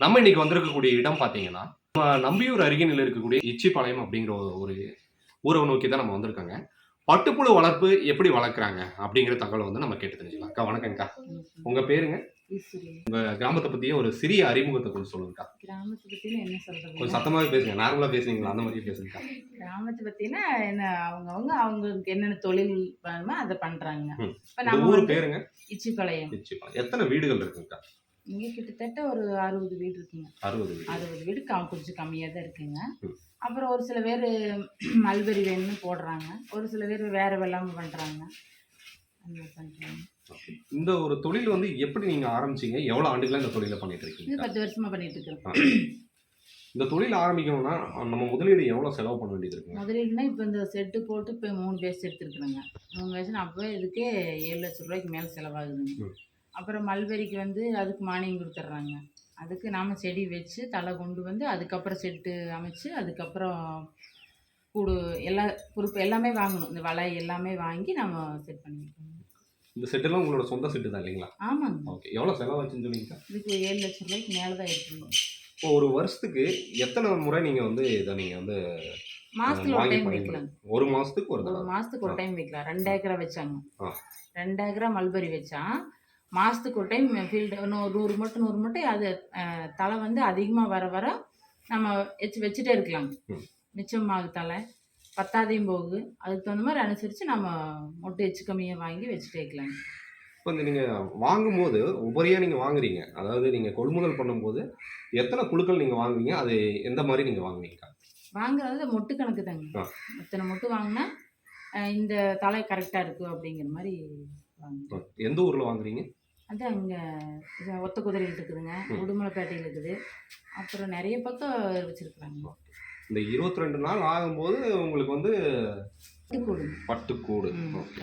நம்ம இன்னைக்கு வந்திருக்கக்கூடிய இடம் பார்த்தீங்கன்னா நம்ம நம்பியூர் அருகினில் இருக்கக்கூடிய இச்சிப்பாளையம் அப்படிங்கிற ஒரு- ஊரை நோக்கி தான் நம்ம வந்திருக்காங்க. பட்டுப்புழு வளர்ப்பு எப்படி வளர்க்குறாங்க அப்படிங்கிற தகவலை வந்து நம்ம கேட்டு தெரிஞ்சுக்கலாம். அக்கா வணக்கம்க்கா. உங்க பேருங்க. உங்க கிராமத்தை பத்தியே ஒரு சிறிய அறிமுகத்தை கொஞ்சம் சொல்லுங்கக்கா. கிராமத்தை பத்தின என்ன சொல்றது? கொஞ்சம் சத்தமாவே பேசுங்க. நார்மலா பேசுறீங்களா அந்த மாதிரி பேசுங்கக்கா. கிராமத்தை பத்தினா என்ன அவங்கவங்க அவங்களுக்கு என்னென்ன தொழில் வேணுமோ அதை பண்றாங்க. ஊர் பேருங்க? இச்சிப்பாளையம் இச்சிப்பாளையம் எத்தனை வீடுகள் இருக்குங்கக்கா? இங்க கிட்டத்தட்ட ஒரு அறுபது வீடு இருக்குங்க. அறுபது அறுபது வீடு கம் கொஞ்சம் கம்மியா தான் இருக்குங்க. அப்புறம் ஒரு சில பேர் மல்பெரி வேணும்னு போடுறாங்க. ஒரு சில பேர் வேற வெள்ளாம பண்றாங்க. அந்த மாதிரி பண்றாங்க. இந்த ஒரு தொழில் வந்து எப்படி நீங்க ஆரம்பிச்சீங்க? எவ்வளவு ஆண்டுகளா இந்த தொழிலை பண்ணிட்டு இது இருக்கீங்க பத்து வருஷமா பண்ணிட்டு இருக்கிறோம். இந்த தொழில் ஆரம்பிக்கணும்னா நம்ம முதலீடு எவ்வளவு செலவு பண்ண வேண்டியது இருக்குங்க? முதலீடுனா இப்போ இந்த செட்டு போட்டு இப்போ மூணு பேஸ் எடுத்துருக்குறேங்க. மூணு பேஸ்னா அப்போவே இதுக்கே ஏழு லட்ச ரூபாய்க்கு மேலே செலவாகுதுங்க. அப்புறம் மல்பெரிக்கு வந்து அதுக்கு மானியம் கொடுத்துட்றாங்க. அதுக்கு நாம் செடி வச்சு தலை கொண்டு வந்து அதுக்கப்புறம் செட்டு அமைச்சு அதுக்கப்புறம் கூடு எல்லா பொறுப்பு எல்லாமே வாங்கணும். இந்த வலை எல்லாமே வாங்கி நம்ம செட் பண்ணிக்கணும் இந்த செட்டெல்லாம் உங்களோட சொந்த செட்டு தான் இல்லைங்களா? ஆமாங்க. ஓகே எவ்வளவு செலவாச்சுன்னு சொல்லிங்க இதுக்கு ஏழு லட்ச ரூபாய்க்கு மேலே தான் இருக்குங்க. இப்போ ஒரு வருஷத்துக்கு எத்தனை முறை நீங்க வந்து இதை நீங்க வந்து மாதத்தில் ஒரு டைம் வைக்கலாம். ஒரு மாசத்துக்கு ஒரு மாதத்துக்கு ஒரு டைம் வைக்கலாம். ரெண்டு ஏக்கரா வச்சாங்க. ரெண்டு ஏக்கரா மல்பரி வச்சா மாதத்துக்கு ஒரு டைம் ஃபீல்டு நூறு நூறு மட்டும் நூறு மட்டும் அது தலை வந்து அதிகமாக வர வர நம்ம வச்சு வச்சுட்டே இருக்கலாம். மிச்சமாகு தலை பத்தாதையும் போகுது. அதுக்கு தகுந்த மாதிரி அனுசரித்து நம்ம மொட்டை எச்சு கம்மியாக வாங்கி வச்சுட்டே இருக்கலாம். இப்போ இந்த நீங்க வாங்கும்போது உபரியா நீங்க வாங்குறீங்க. அதாவது நீங்க கொள்முதல் பண்ணும்போது எத்தனை குழுக்கள் நீங்க வாங்குவீங்க? அது எந்த மாதிரி நீங்க வாங்குவீங்க? வாங்குறது மொட்டு கணக்கு தாங்க. ஆ. இத்தனை மொட்டு வாங்கினா இந்த தலை கரெக்டாக இருக்குது அப்படிங்கிற மாதிரி எந்த ஊர்ல வாங்குறீங்க? அது அங்கே ஒத்த குதிரையில் இருக்குதுங்க. உடுமலைப்பேட்டையில் இருக்குது. அப்புறம் நிறைய பக்கம் வச்சுருக்குறாங்க. இந்த இருபத்தி ரெண்டு நாள் ஆகும்போது உங்களுக்கு வந்து பட்டுக்கூடு. ம். ஓகே.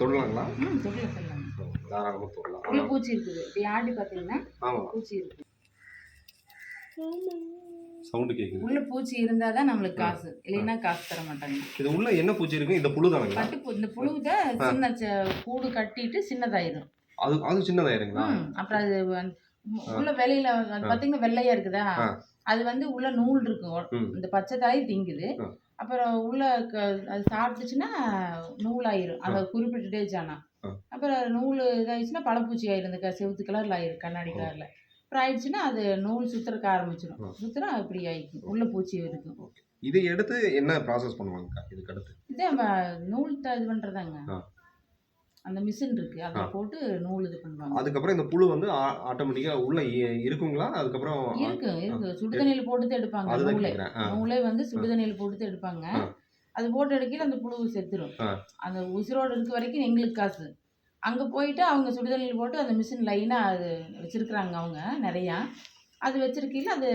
தொடலாங்களா? ம் தொழில் சொல்லலாம் தாராளமாக தொடலாம். உள்ள பூச்சி இருக்குது. இப்படி ஆடி பார்த்தீங்கன்னா ஆமாம் பூச்சி இருக்குது சவுண்டு கேட்குது உள்ள பூச்சி இருந்தால் தான் நம்மளுக்கு காசு. இல்லைன்னா காசு தர மாட்டாங்க. இது உள்ள என்ன பூச்சி இருக்கு? இந்த புழு தானுங்களா பட்டு இந்த புழு தான் சின்ன கூடு கட்டிட்டு சின்னதாயிரும் அது அது சின்னதாயிருங்களா ம், அப்புறம் அது வந்து உ- உள்ள வெளியில அது பார்த்தீங்கன்னா வெள்ளையா இருக்குதா? ஆ. அது வந்து உள்ள நூல் இருக்கும். ம். இந்த பச்சை தலையை திங்குது. ஆ. அப்புறம் உள்ள க- அது சாப்பிட்டுச்சுன்னா நூலாயிரும். அந்த குறிப்பிட்ட டேஜ் ஆனா ஆ. அப்புறம் அது நூல் இதாயிடுச்சுன்னா பழப்பூச்சி ஆயிரும். இந்த க- செவுத்து கலர்ல ஆயிரும் கண்ணாடி. கலர்ல. அப்புறம் ஆயிடுச்சுன்னா அது நூல் சுத்துறக்க ஆரம்பிச்சிடும் ஆ. சுத்துறா இப்படி ஆயிக்கும். உள்ள பூச்சி இருக்கும் இதை எடுத்து என்ன ப்ராசஸ் பண்ணுவாங்கக்கா இதுக்கு அடுத்து. இதே நம்ம நூல் த- இது பண்றதாங்க. ஆ. அந்த மிஷின் இருக்கு. அதை. போட்டு நூல் இது பண்ணுவாங்க. அதுக்கப்புறம் இந்த புழு வந்து ஆட்டோமேட்டிக்காக உள்ள இருக்குங்களா? அதுக்கப்புறம் இருக்கு இருக்கு. சுடுதண்ணியில போட்டு எடுப்பாங்க நூலை. நூலே வந்து சுடுதண்ணியில் போட்டு எடுப்பாங்க. அது போட்டு எடுக்கையில அந்த புழு செத்துரும். அந்த உசிரோடு இருக்க வரைக்கும் எங்களுக்கு காசு. அங்க போயிட்டு அவங்க சுடுதண்ணியில் போட்டு அந்த மிஷின் லைனா அது வச்சிருக்கிறாங்க அவங்க நிறையா. அது வச்சிருக்கையில அது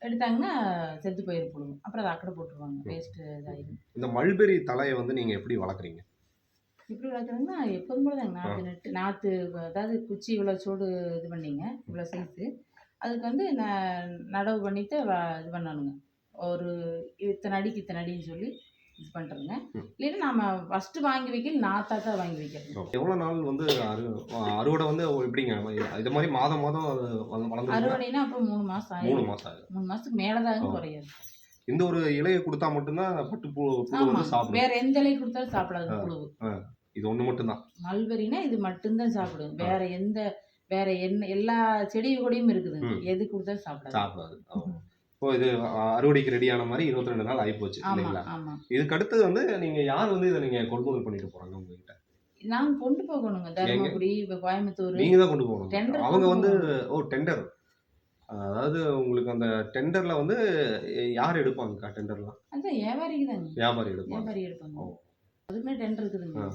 எடுத்தாங்கன்னா செத்து போயிரு புழு. அப்புறம் அதை அக்கடை போட்டுருவாங்க. வேஸ்ட் இதாயிரும். இந்த மல்பெரி தலையை வந்து நீங்கள் எப்படி வளர்க்குறீங்க? எப்படி வளர்க்குறாங்கன்னா எப்போதும் போல தாங்க நாற்று நட்டு நாற்று அதாவது குச்சி இவ்வளோ சூடு இது பண்ணீங்க இவ்வளோ சைஸு அதுக்கு வந்து ந நடவு பண்ணிட்டு வ- இது பண்ணணுங்க. ஒரு இத்தனை அடிக்கு இத்தனை அடின்னு சொல்லி இது பண்ணுறதுங்க. இல்லைன்னா நம்ம ஃபஸ்ட்டு வாங்கி வைக்கல நாத்தா தான் வாங்கி வைக்கிறது. எவ்வளோ நாள் வந்து அறு அறுவடை வந்து எப்படிங்க? இது மாதிரி மாதம் மாதம்? அறுவடைனா அப்போ மூணு மாதம் மூணு ஆயிடும் மாதம் ஆகுது மூணு மாதத்துக்கு மேலே தான் ஓ. குறையாது. இந்த ஒரு இலையை கொடுத்தா மட்டும்தான் பட்டு புழு வந்து சாப்பிடும். வேற எந்த இலை கொடுத்தாலும் சாப்பிடாது. புழு இது ஒன்று மட்டும்தான். மல்பெரினா இது மட்டும்தான் சாப்பிடும் வேற எந்த வேற என்ன எல்லா செடி கொடியும் இருக்குது. எது கொடுத்தாலும் சாப்பிடாது. சாப்பிடாது. இப்போ இது அறுவடைக்கு ரெடியான மாதிரி இருபத்தி ரெண்டு நாள் ஆகிப்போச்சு ஆமா இல்லைங்களா? இதுக்கு அடுத்தது வந்து நீங்க யார் வந்து இதை நீங்க கொள்முதல் பண்ணிட்டு போறாங்க உங்ககிட்ட? நாங்க கொண்டு போகணுங்க. தருமபுரி இப்ப கோயம்புத்தூர். நீங்க தான் கொண்டு போகணும் அவங்க வந்து ஓ டெண்டர் அதாவது உங்களுக்கு அந்த டெண்டர்ல வந்து யார் எடுப்பாங்கக்கா டெண்டர்லாம் அதான் வியாபாரிக்கு தாங்க வியாபாரி எடுப்பாங்க. வியாபாரி எடுப்பாங்க. அதுக்குமே டெண்டர் இருக்குதுங்க.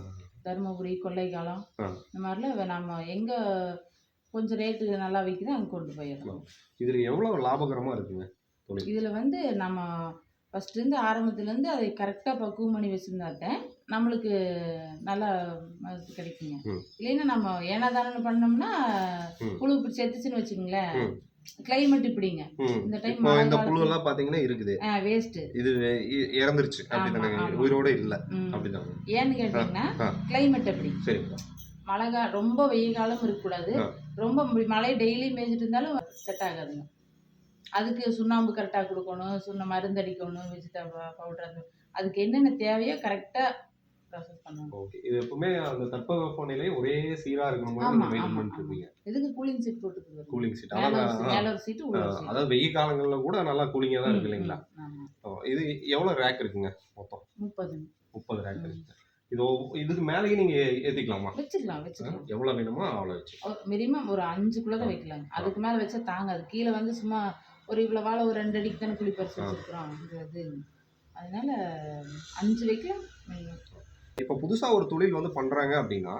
தருமபுரி கொள்ளைக்காலம். இந்த மாதிரிலாம் நம்ம எங்க கொஞ்சம் ரேட்டு நல்லா விற்குதோ அங்கே கொண்டு போயிடலாம் இதுல எவ்வளவு லாபகரமா இருக்குங்க இதுல வந்து நம்ம ஃபர்ஸ்ட் இருந்து ஆரம்பத்துல இருந்து அதை கரெக்டா பக்குவம் பண்ணி வச்சிருந்தாத்தான் நம்மளுக்கு நல்லா கிடைக்குங்க. இல்லைன்னா நம்ம ஏனா தானே பண்ணோம்னா. புழு இப்படி செத்துச்சுன்னு வச்சுக்கோங்களேன். கிளைமேட் இப்படிங்க. இந்த டைம் இந்த புழு எல்லாம் பாத்தீங்கன்னா இருக்குது. வேஸ்ட் இது இறந்துருச்சு. அப்படிதானே. உயிரோட இல்ல. அப்படிதாங்க. ஏன்னு கேட்டீங்கன்னா. கிளைமேட் அப்படி. சரிங்க மழை ரொம்ப வெயில் காலம் இருக்கக்கூடாது. ரொம்ப மழை டெய்லி மேய்ஞ்சிட்டு இருந்தாலும் செட் ஆகாதுங்க. அதுக்கு சுண்ணாம்பு கரெக்டாக கொடுக்கணும். சுண்ண மருந்து அடிக்கணும் வெஜிடபிள் பவுடர் அது அதுக்கு என்னென்ன தேவையோ கரெக்டாக ப்ராசஸ் பண்ணணும். ஓகே இது எப்பவுமே அந்த தட்பவெப்ப நிலை ஒரே சீரா இருக்கணும் ஆமா, ஆமா, இதுக்கு கூலிங் சீட் போட்டுக்கிறது கூலிங் சீட் அதாவது seat. அதாவது வெயில் காலங்கள்ல கூட நல்லா கூலிங்கா தான் இருக்கு இல்லைங்களா? இது எவ்வளவு ரேக் இருக்குங்க மொத்தம்? முப்பது. முப்பது ரேக். இருக்கு இது இதுக்கு மேலேயே நீங்க ஏத்திக்கலாமா? வச்சுக்கலாம் வச்சுக்கலாம் எவ்வளவு வேணுமோ அவ்வளவு வச்சு மினிமம் ஒரு அஞ்சுக்குள்ள தான் வைக்கலாங்க. அதுக்கு மேல வச்சா தாங்காது. கீழே வந்து சும்மா ஒரு இவ்வளோ வாழை ஒரு ரெண்டு அடிக்கு தானே குழி பறிச்சு இது இது அதனால அஞ்சு வைக்கலாம். இப்போ புதுசா ஒரு தொழில் வந்து பண்றாங்க அப்படின்னா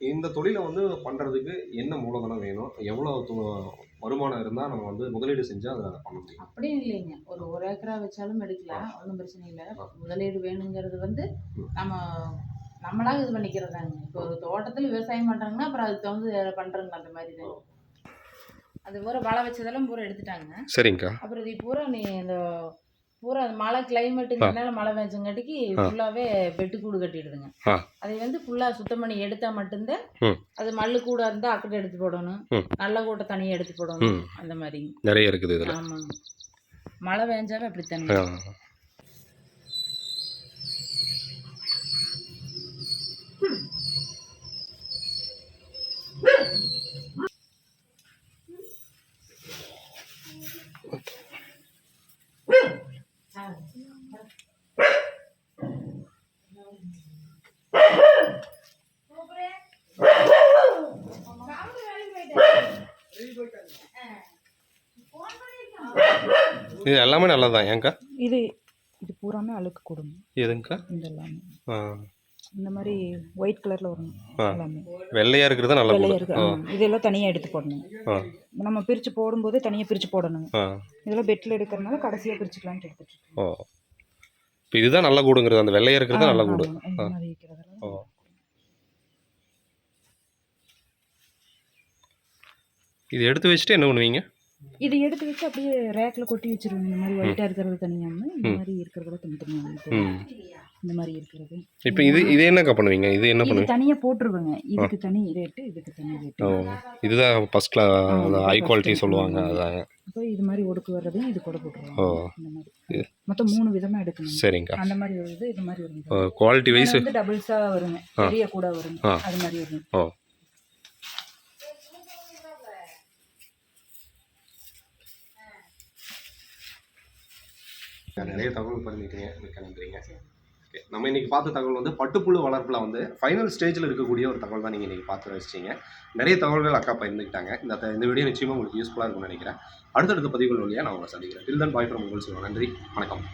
இந்த தொழிலை வந்து பண்றதுக்கு என்ன மூலதனம் வேணும்? எவ்வளவு து- வருமானம் இருந்தா நம்ம வந்து முதலீடு செஞ்சு அதை பண்ண முடியும். அப்படியும் இல்லைங்க. ஒரு ஒரு ஏக்கரா வச்சாலும் எடுக்கலாம். ஒன்றும் பிரச்சனை இல்லை. முதலீடு வேணுங்கிறது வந்து. நம்ம நம்மளாக இது பண்ணிக்கிறதாங்க இப்போ ஒரு தோட்டத்தில் விவசாயம் பண்ணுறாங்கன்னா அப்புறம் அதுக்கு தகுந்து பண்ணுறோங்க அந்த மாதிரி தான் அது பூரா வள வச்சதெல்லாம் பூரா எடுத்துட்டாங்க. சரிங்கக்கா. அப்புறம் இது பூரா நீ இந்த பூரா மழை கிளைமேட்டுங்கிறனால மழை பெஞ்சங்காட்டிக்கு ஆ. ஃபுல்லாகவே வெட்டு கூடு கட்டிடுதுங்க. அதை வந்து ஃபுல்லாக சுத்தம் பண்ணி எடுத்தால் மட்டும்தான். அது மல்லு கூட இருந்தால் அக்கட்டை எடுத்து போடணும். நல்ல கூட்டை தனியாக எடுத்து போடணும். அந்த மாதிரி நிறைய இருக்குது இதுல ஆமாங்க மழை பெஞ்சாவே அப்படித்தானே இது எல்லாமே நல்லதுதான் ஏங்கா? இது இது பூராமே அழுக்கு கொடுங்க. எதுங்கக்கா இந்த எல்லாமே ஆ, இந்த மாதிரி ஒயிட் கலர்ல வரும். எல்லாமே. வெள்ளையா இருக்கிறது நல்ல வெள்ளையா இருக்கு. ஆ. இதெல்லாம் தனியா எடுத்து போடணும். ஆ, நம்ம பிரிச்சு போடும்போது தனியா பிரிச்சு போடணும். ஆ. இதெல்லாம் பெட்ல எடுக்கிறதுனால கடைசியா பிரிச்சுக்கலாம்னு எடுத்துட்டு. ஓ. இப்போ இதுதான் நல்ல கூடுங்கிறது. அந்த வெள்ளையா இருக்கிறது நல்ல கூடு. ஆமா. இந்த மாதிரி இருக்கிறதெல்லாம் ஓ. இது எடுத்து வச்சுட்டு என்ன பண்ணுவீங்க? இது எடுத்து வச்சு அப்படியே ரேக்ல கொட்டி வச்சிருவோம். இந்த மாதிரி ஒயிட்டா இருக்கிறது தனியாம இந்த மாதிரி இருக்கிறதெல்லாம் தனித்தனியா ம். இந்த மாதிரி இருக்கிறது. இப்போ இது இது என்னக்கா பண்ணுவீங்க? இது என்ன பண்ணுவீங்க? தனியா போட்டுருவேங்க. இதுக்கு தனி ரேட்டு இதுக்கு தனி ஓ ரேட்டு இதுதான் ஃபர்ஸ்ட் கிளாஸ் ஹை குவாலிட்டி. சொல்லுவாங்க அதான் அப்போ இது மாதிரி ஒடுக்கு வர்றதையும் இது கூட ஓ. போட்டுருவோம் இந்த மாதிரி. மொத்தம் மூணு விதமா எடுக்கணும். சரிங்கக்கா அந்த மாதிரி ஒரு இது இது மாதிரி ஒரு குவாலிட்டி வைஸ் இன்னொன்னு வந்து டபுள்ஸா வருங்க. பெரிய கூட வருங்க. அது மாதிரி வரும் ஓ. நிறைய தகவல் பண்ணிட்டீங்க மிக்க நன்றிங்க. ஓகே நம்ம இன்னைக்கு பார்த்த தகவல் வந்து பட்டுப்புழு வளர்ப்பில் வந்து ஃபைனல் ஸ்டேஜில் இருக்கக்கூடிய ஒரு தகவல் தான் நீங்கள் இன்னைக்கு பார்த்து வச்சிங்க நிறைய தகவல்கள் அக்கா பகிர்ந்துக்கிட்டாங்க. இந்த இந்த வீடியோ நிச்சயமாக உங்களுக்கு யூஸ்ஃபுல்லாக இருக்கும்னு நினைக்கிறேன். அடுத்தடுத்த பதிவுகள் வழியாக நான் உங்களை சந்திக்கிறேன். டில் தன் பாய் ஃப்ரம் உங்கள் சொல்லுவேன் நன்றி. வணக்கம்.